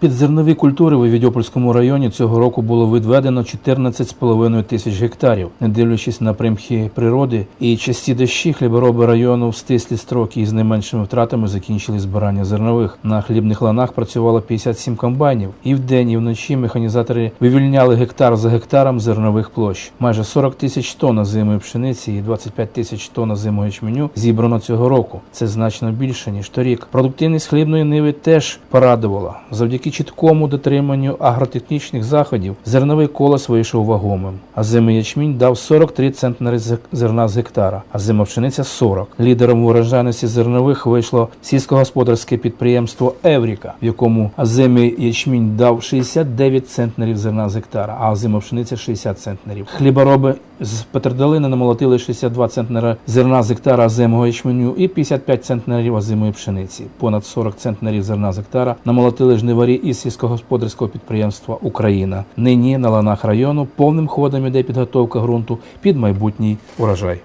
Під зернові культури у Відьопольському районі цього року було відведено 14,5 тисяч гектарів. Не дивлячись на примхи природи і часті дощі, хлібороби району в стислі строки із найменшими втратами закінчили збирання зернових. На хлібних ланах працювало 57 комбайнів. І вдень, і вночі механізатори вивільняли гектар за гектаром зернових площ. Майже 40 тисяч тонн озимої пшениці і 25 тисяч тонн озимого ячменю зібрано цього року. Це значно більше ніж торік. Продуктивність хлібної ниви теж порадувала. Завдяки чіткому дотриманню агротехнічних заходів зерновий колос вийшов вагомим. А зимий ячмінь дав 43 центнери зерна з гектара, а зима пшениця 40. Лідером у урожайності зернових вийшло сільськогосподарське підприємство Евріка, в якому азимий ячмінь дав 69 центнерів зерна з гектара, а озима пшениця 60 центнерів. Хлібороби з Петродолини намолотили 62 центнера зерна з гектара озимого ячменю і 55 центнерів озимої пшениці. Понад 40 центнерів зерна з гектара намолотили жниварі із сільськогосподарського підприємства Україна. Нині на ланах району повним ходом іде підготовка ґрунту під майбутній урожай.